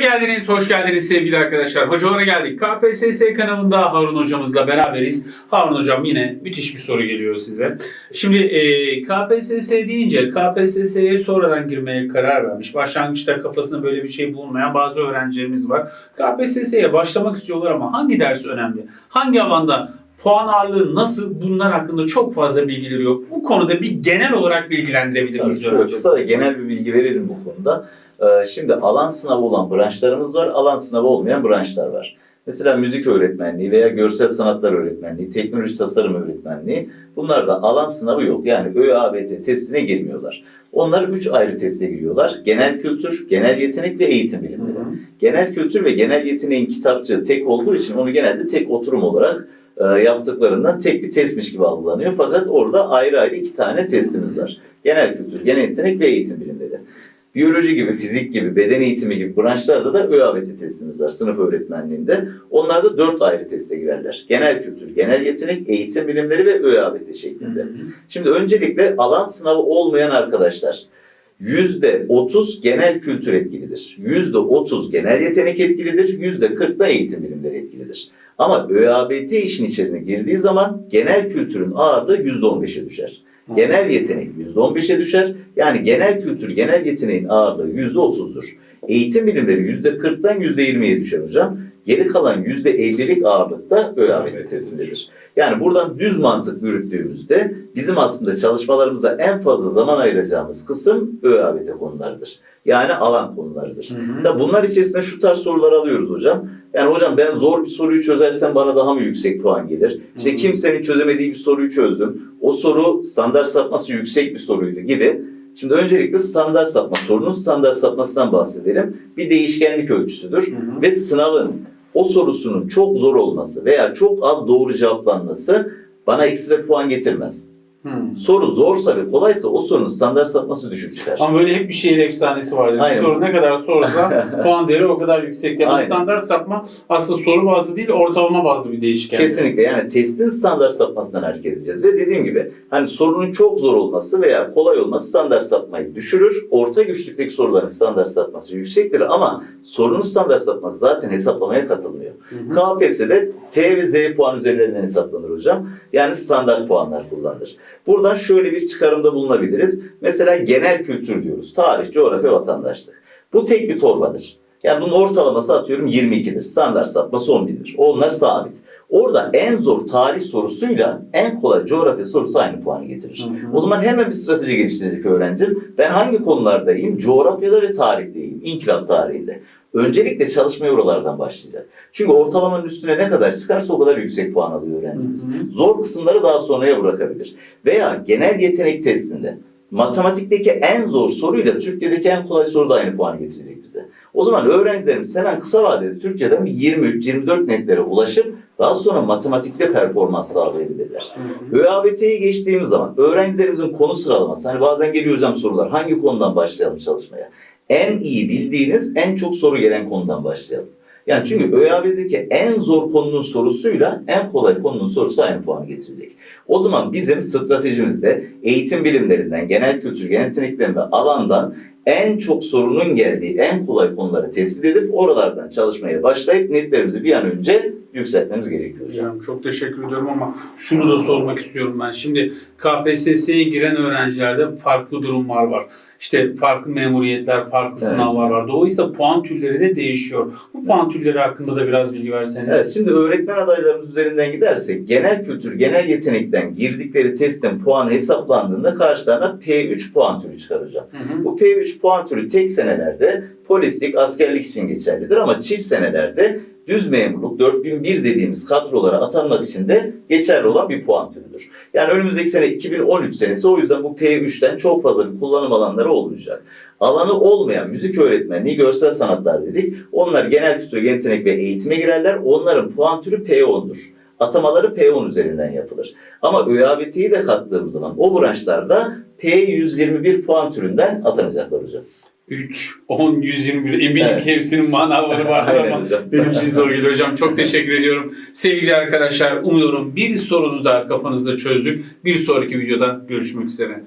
geldiniz, hoş geldiniz sevgili arkadaşlar. Hocalara geldik. KPSS kanalında Harun hocamızla beraberiz. Harun hocam yine müthiş bir soru geliyor size. Şimdi e, KPSS deyince KPSS'ye sonradan girmeye karar vermiş. Başlangıçta kafasında böyle bir şey bulunmayan bazı öğrencilerimiz var. KPSS'ye başlamak istiyorlar ama hangi ders önemli? Hangi alanda puan ağırlığı nasıl? Bunlar hakkında çok fazla bilgileri yok. Bu konuda bir genel olarak bilgilendirebilir miyiz şöyle kısa ve genel bir bilgi verelim bu konuda. Ee, Şimdi alan sınavı olan branşlarımız var, alan sınavı olmayan branşlar var. Mesela müzik öğretmenliği veya görsel sanatlar öğretmenliği, teknoloji tasarım öğretmenliği bunlarda alan sınavı yok. Yani ÖABT testine girmiyorlar. Onlar üç ayrı teste giriyorlar. Genel kültür, genel yetenek ve eğitim Hı bilimleri. hı. Genel kültür ve genel yeteneğin kitapçığı tek olduğu için onu genelde tek oturum olarak yaptıklarından tek bir testmiş gibi algılanıyor. Fakat orada ayrı ayrı iki tane testimiz var. Genel kültür, genel yetenek ve eğitim bilimleri. Biyoloji gibi, fizik gibi, beden eğitimi gibi branşlarda da ÖABT testimiz var sınıf öğretmenliğinde. Onlar da dört ayrı teste girerler. Genel kültür, genel yetenek, eğitim bilimleri ve ÖABT şeklinde. Şimdi öncelikle alan sınavı olmayan arkadaşlar %30 genel kültür etkilidir. %30 genel yetenek etkilidir. %40 da eğitim bilimleri etkilidir. Ama ÖABT işin içine girdiği zaman genel kültürün ağırlığı %15'e düşer. Genel yetenek %15'e düşer. Yani genel kültür, genel yeteneğin ağırlığı %30'dur. Eğitim bilimleri %40'dan %20'ye düşer hocam. Geri kalan %50'lik ağırlıkta ÖABT testindedir. Yani buradan düz mantık yürüttüğümüzde bizim aslında çalışmalarımızda en fazla zaman ayıracağımız kısım ÖABT konularıdır. Yani alan konularıdır. Hı hı. Tabi bunlar içerisinde şu tarz sorular alıyoruz hocam. Yani hocam ben zor bir soruyu çözersem bana daha mı yüksek puan gelir? İşte Hı hı. kimsenin çözemediği bir soruyu çözdüm. O soru standart sapması yüksek bir soruydu gibi. Şimdi öncelikle standart sapma, sorunun standart sapmasından bahsedelim. Bir değişkenlik ölçüsüdür Hı hı. ve sınavın o sorusunun çok zor olması veya çok az doğru cevaplanması bana ekstra puan getirmez. Hı. Soru zorsa ve kolaysa o sorunun standart sapması düşük çıkar. Ama böyle hep bir şehir efsanesi vardır. Bir Aynen. soru ne kadar sorsa puan değeri o kadar yüksek. Yani Aynen. standart sapma aslında soru bazlı değil ortalama bazlı bir değişken. Kesinlikle yani testin standart sapmasından hareket edeceğiz ve dediğim gibi hani sorunun çok zor olması veya kolay olması standart sapmayı düşürür. Orta güçlükteki soruların standart sapması yüksektir ama sorunun standart sapması zaten hesaplamaya katılmıyor. KPSS'de T ve Z puan üzerinden hesaplanır hocam. Yani standart puanlar kullanılır. Buradan şöyle bir çıkarımda bulunabiliriz. Mesela genel kültür diyoruz. Tarih, coğrafya, vatandaşlık. Bu tek bir torbadır. Yani bunun ortalaması atıyorum 22'dir. Standart sapması 11'dir. Onlar sabit. Orada en zor tarih sorusuyla en kolay coğrafya sorusu aynı puanı getirir. Hı hı. O zaman hemen bir strateji geliştirecek öğrencim. Ben hangi konulardayım? Coğrafyada ve tarihteyim. İnkılap tarihinde. Öncelikle çalışmaya oralardan başlayacak. Çünkü ortalamanın üstüne ne kadar çıkarsa o kadar yüksek puan alıyor öğrencimiz. Hı hı. Zor kısımları daha sonraya bırakabilir. Veya genel yetenek testinde matematikteki en zor soruyla Türkiye'deki en kolay soru da aynı puanı getirecek bize. O zaman öğrencilerimiz hemen kısa vadede Türkiye'den 23-24 netlere ulaşıp daha sonra matematikte performans sağlayabilirler. ÖABT'yi geçtiğimiz zaman öğrencilerimizin konu sıralaması, hani bazen geliyor hocam sorular, hangi konudan başlayalım çalışmaya? En iyi bildiğiniz, en çok soru gelen konudan başlayalım. Yani çünkü ÖAB'deki en zor konunun sorusuyla en kolay konunun sorusu aynı puanı getirecek. O zaman bizim stratejimizde eğitim bilimlerinden, genel kültür, genel yeteneklerinden alandan en çok sorunun geldiği en kolay konuları tespit edip oralardan çalışmaya başlayıp netlerimizi bir an önce yükseltmemiz gerekiyor hocam. Hocam çok teşekkür ediyorum ama şunu da sormak istiyorum ben. Şimdi KPSS'ye giren öğrencilerde farklı durumlar var. İşte farklı memuriyetler, farklı Evet. sınavlar var. Dolayısıyla puan türleri de değişiyor. Bu puan türleri hakkında da biraz bilgi verseniz. Evet, şimdi öğretmen adaylarımız üzerinden gidersek genel kültür, genel yetenekten girdikleri testin puanı hesaplandığında karşılarına P3 puan türü çıkar hocam. Hı hı. Bu P3 puan türü tek senelerde polislik, askerlik için geçerlidir ama çift senelerde düz memurluk 4001 dediğimiz kadrolara atanmak için de geçerli olan bir puan türüdür. Yani önümüzdeki sene 2013 senesi o yüzden bu P3'ten çok fazla bir kullanım alanları olmayacak. Alanı olmayan müzik öğretmenliği, görsel sanatlar dedik. Onlar genel kültür, yetenek ve eğitime girerler. Onların puan türü P10'dur. Atamaları P10 üzerinden yapılır. Ama ÖABT'yi de kattığım zaman o branşlarda P121 puan türünden atanacaklar hocam. 3, 10, 121 eminim Evet. ki hepsinin manaları Aynen ama benim için zor geliyor hocam. Çok teşekkür ediyorum. Sevgili arkadaşlar umuyorum bir sorunu da kafanızda çözdük. Bir sonraki videoda görüşmek üzere.